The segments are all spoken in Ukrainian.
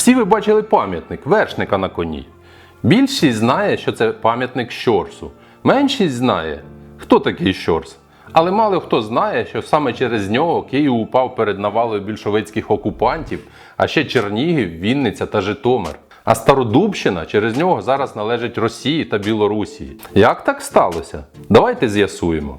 Всі ви бачили пам'ятник вершника на коні. Більшість знає, що це пам'ятник Щорсу. Меншість знає, хто такий Щорс. Але мало хто знає, що саме через нього Київ упав перед навалою більшовицьких окупантів, а ще Чернігів, Вінниця та Житомир. А Стародубщина через нього зараз належить Росії та Білорусії. Як так сталося? Давайте з'ясуємо.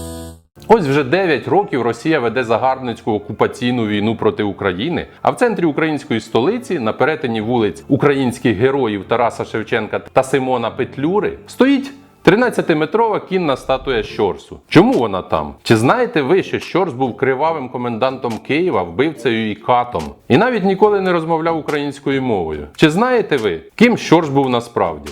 Ось вже 9 років Росія веде загарбницьку окупаційну війну проти України, а в центрі української столиці, на перетині вулиць українських героїв Тараса Шевченка та Симона Петлюри, стоїть 13-метрова кінна статуя Щорсу. Чому вона там? Чи знаєте ви, що Щорс був кривавим комендантом Києва, вбивцею і катом, і навіть ніколи не розмовляв українською мовою? Чи знаєте ви, ким Щорс був насправді?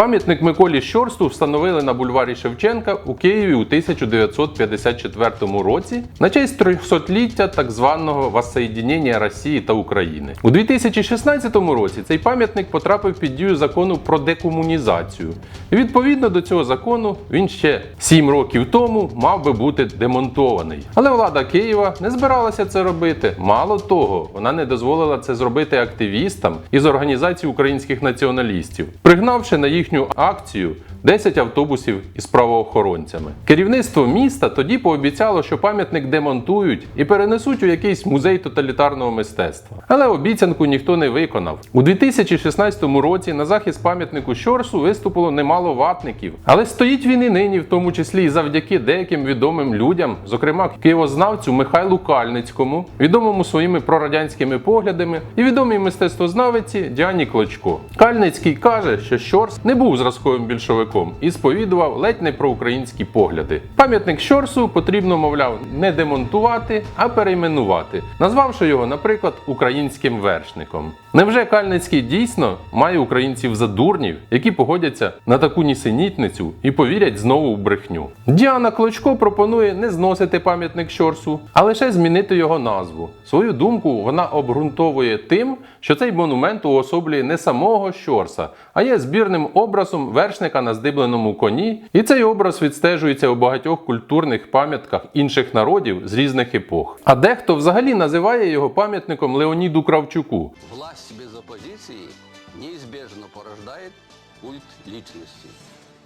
Пам'ятник Миколі Щорсту встановили на бульварі Шевченка у Києві у 1954 році на честь 300-ліття так званого воссоєдінення Росії та України. У 2016 році цей пам'ятник потрапив під дію закону про декомунізацію. І відповідно до цього закону він ще 7 років тому мав би бути демонтований. Але влада Києва не збиралася це робити. Мало того, вона не дозволила це зробити активістам із організації українських націоналістів, пригнавши на їхню акцію 10 автобусів із правоохоронцями. Керівництво міста тоді пообіцяло, що пам'ятник демонтують і перенесуть у якийсь музей тоталітарного мистецтва. Але обіцянку ніхто не виконав. У 2016 році на захист пам'ятнику Щорсу виступило немало ватників. Але стоїть він і нині, в тому числі і завдяки деяким відомим людям, зокрема києвознавцю Михайлу Кальницькому, відомому своїми прорадянськими поглядами, і відомій мистецтвознавиці Діані Клочко. Кальницький каже, що Щорс не був зразковим більшовиком і сповідував ледь не проукраїнські погляди. Пам'ятник Щорсу потрібно, мовляв, не демонтувати, а перейменувати, назвавши його, наприклад, українським вершником. Невже Кальницький дійсно має українців за дурнів, які погодяться на таку нісенітницю і повірять знову в брехню? Діана Клочко пропонує не зносити пам'ятник Щорсу, а лише змінити його назву. Свою думку вона обґрунтовує тим, що цей монумент уособлює не самого Щорса, а є збірним образом вершника на здибленому коні, і цей образ відстежується у багатьох культурних пам'ятках інших народів з різних епох. А дехто взагалі називає його пам'ятником Леоніду Кравчуку. Власть без оппозиции неизбежно порождает культ личности.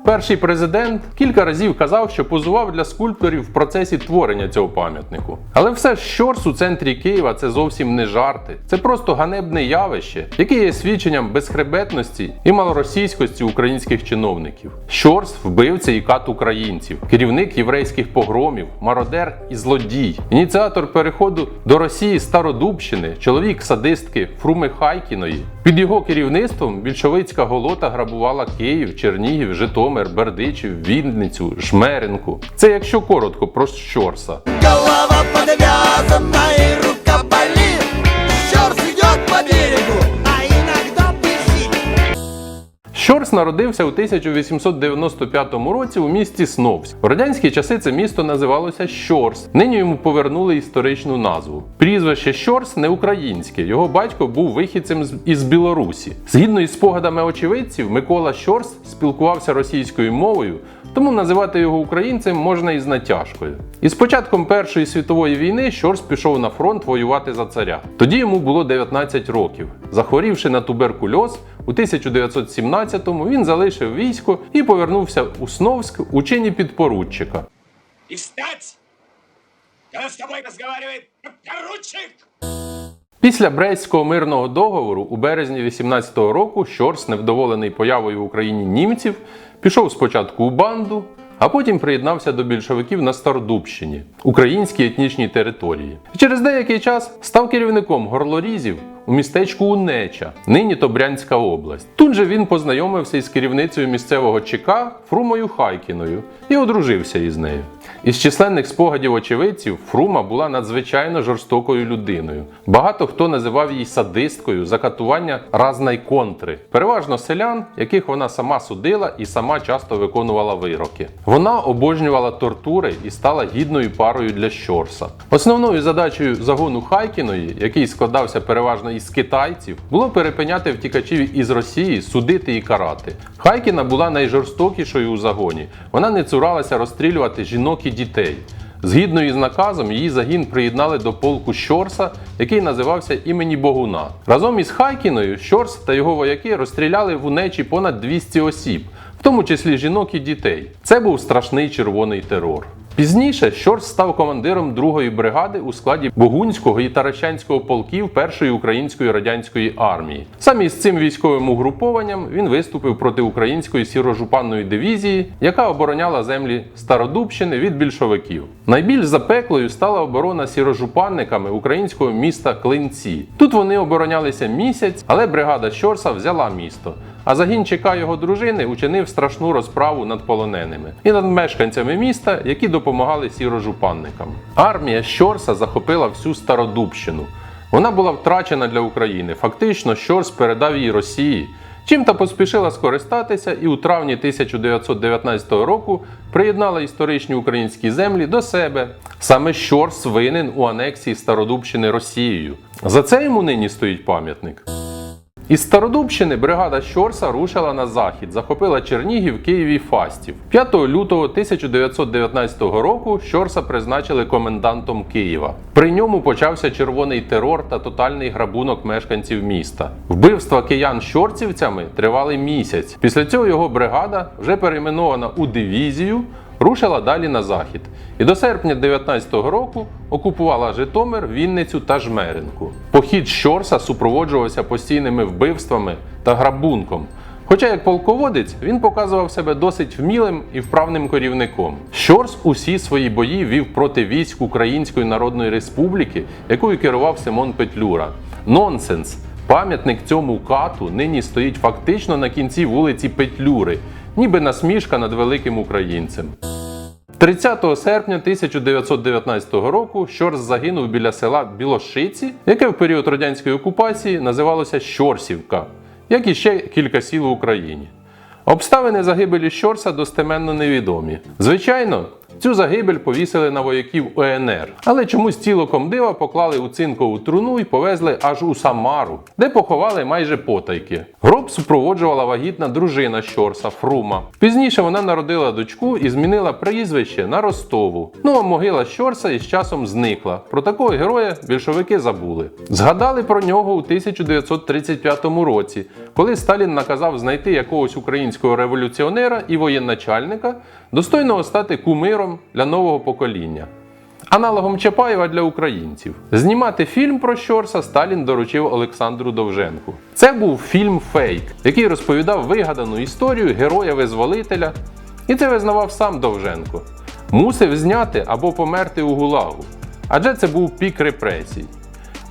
Перший президент кілька разів казав, що позував для скульпторів в процесі творення цього пам'ятнику. Але все ж Щорс у центрі Києва це зовсім не жарти. Це просто ганебне явище, яке є свідченням безхребетності і малоросійськості українських чиновників. Щорс вбивця і кат українців, керівник єврейських погромів, мародер і злодій, ініціатор переходу до Росії Стародубщини, чоловік садистки Фруми Хайкіної. Під його керівництвом більшовицька голота грабувала Київ, Чернігів, Житомир, Бердичів, Вінницю, Жмеринку. Це якщо коротко про Щорса. Голова подвязана і рука Щорс народився у 1895 році у місті Сновськ. В радянські часи це місто називалося Щорс. Нині йому повернули історичну назву. Прізвище Щорс не українське. Його батько був вихідцем із Білорусі. Згідно із спогадами очевидців, Микола Щорс спілкувався російською мовою, тому називати його українцем можна із натяжкою. І з початком Першої світової війни Щорс пішов на фронт воювати за царя. Тоді йому було 19 років. Захворівши на туберкульоз, у 1917-му він залишив військо і повернувся у Сновськ у чині підпоручика. И встать, когда с тобой разговаривает поручик! Після Брестського мирного договору у березні 18-го року Щорс, невдоволений появою в Україні німців, пішов спочатку у банду, а потім приєднався до більшовиків на Стародубщині, українській етнічній території. І через деякий час став керівником горлорізів у містечку Унеча, нині то Брянська область. Тут же він познайомився із керівницею місцевого ЧК Фрумою Хайкіною і одружився із нею. Із численних спогадів очевидців Фрума була надзвичайно жорстокою людиною. Багато хто називав її садисткою за катування разна й контри, переважно селян, яких вона сама судила і сама часто виконувала вироки. Вона обожнювала тортури і стала гідною парою для Щорса. Основною задачею загону Хайкіної, який складався переважно із китайців, було перепиняти втікачів із Росії, судити і карати. Хайкіна була найжорстокішою у загоні. Вона не цуралася розстрілювати жінок і дітей. Згідно із наказом, її загін приєднали до полку Щорса, який називався імені Богуна. Разом із Хайкіною Щорс та його вояки розстріляли в унечі понад 200 осіб, в тому числі жінок і дітей. Це був страшний червоний терор. Пізніше Щорс став командиром 2-ї бригади у складі Богунського і Таращанського полків Першої української радянської армії. Саме із цим військовим угрупованням він виступив проти української сірожупанної дивізії, яка обороняла землі Стародубщини від більшовиків. Найбільш запеклою стала оборона сірожупанниками українського міста Клинці. Тут вони оборонялися місяць, але бригада Щорса взяла місто. А загін ЧК його дружини учинив страшну розправу над полоненими і над мешканцями міста, які допомагали сірожупанникам. Армія Щорса захопила всю Стародубщину. Вона була втрачена для України. Фактично, Щорс передав її Росії. Чим та поспішила скористатися і у травні 1919 року приєднала історичні українські землі до себе. Саме Щорс винен у анексії Стародубщини Росією. За це йому нині стоїть пам'ятник. Із Стародубщини бригада Щорса рушила на захід, захопила Чернігів, Київ і Фастів. 5 лютого 1919 року Щорса призначили комендантом Києва. При ньому почався червоний терор та тотальний грабунок мешканців міста. Вбивства киян щорцівцями тривали місяць. Після цього його бригада, вже перейменована у дивізію, рушила далі на захід і до серпня 19-го року окупувала Житомир, Вінницю та Жмеринку. Похід Щорса супроводжувався постійними вбивствами та грабунком. Хоча як полководець він показував себе досить вмілим і вправним керівником. Щорс усі свої бої вів проти військ Української Народної Республіки, якою керував Симон Петлюра. Нонсенс! Пам'ятник цьому кату нині стоїть фактично на кінці вулиці Петлюри, ніби насмішка над великим українцем. 30 серпня 1919 року Щорс загинув біля села Білошиці, яке в період радянської окупації називалося Щорсівка, як і ще кілька сіл в Україні. Обставини загибелі Щорса достеменно невідомі. Звичайно, цю загибель повісили на вояків УНР, але чомусь тіло комдива поклали у цинкову труну і повезли аж у Самару, де поховали майже потайки. Гроб супроводжувала вагітна дружина Щорса Фрума. Пізніше вона народила дочку і змінила прізвище на Ростову. Ну а могила Щорса із часом зникла. Про такого героя більшовики забули. Згадали про нього у 1935 році, коли Сталін наказав знайти якогось українського революціонера і воєначальника, достойного стати кумиром для нового покоління. Аналогом Чапаєва для українців. Знімати фільм про Щорса Сталін доручив Олександру Довженку. Це був фільм Фейк, який розповідав вигадану історію героя-визволителя, і це визнавав сам Довженко. Мусив зняти або померти у гулагу, адже це був пік репресій.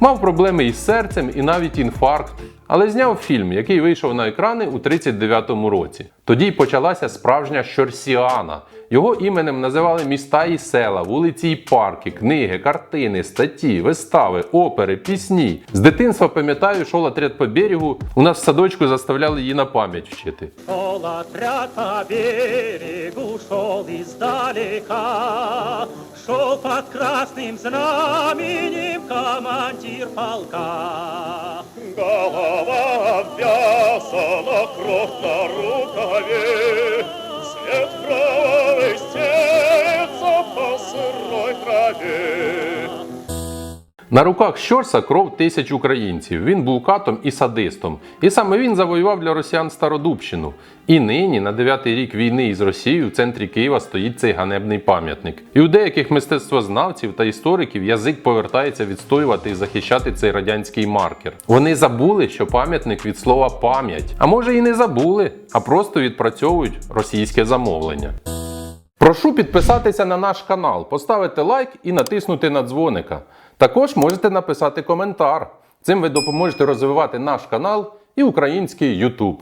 Мав проблеми із серцем і навіть інфаркт, але зняв фільм, який вийшов на екрани у 39-му році. Тоді й почалася справжня щорсіана. Його іменем називали міста і села, вулиці і парки, книги, картини, статті, вистави, опери, пісні. З дитинства пам'ятаю, шов отряд по берегу. У нас в садочку заставляли її на пам'ять вчити. Отряд по берегу, шел издалека, Шел под красным знаменем командир полка. Голова обвязана, кровь на рукаве, Свет кровавый стелется по сырой траве. На руках Щорса кров тисяч українців. Він був катом і садистом. І саме він завоював для росіян Стародубщину. І нині, на дев'ятий рік війни із Росією, в центрі Києва стоїть цей ганебний пам'ятник. І у деяких мистецтвознавців та істориків язик повертається відстоювати і захищати цей радянський маркер. Вони забули, що пам'ятник від слова пам'ять. А може і не забули, а просто відпрацьовують російське замовлення. Прошу підписатися на наш канал, поставити лайк і натиснути на дзвоника. Також можете написати коментар. Цим ви допоможете розвивати наш канал і український YouTube.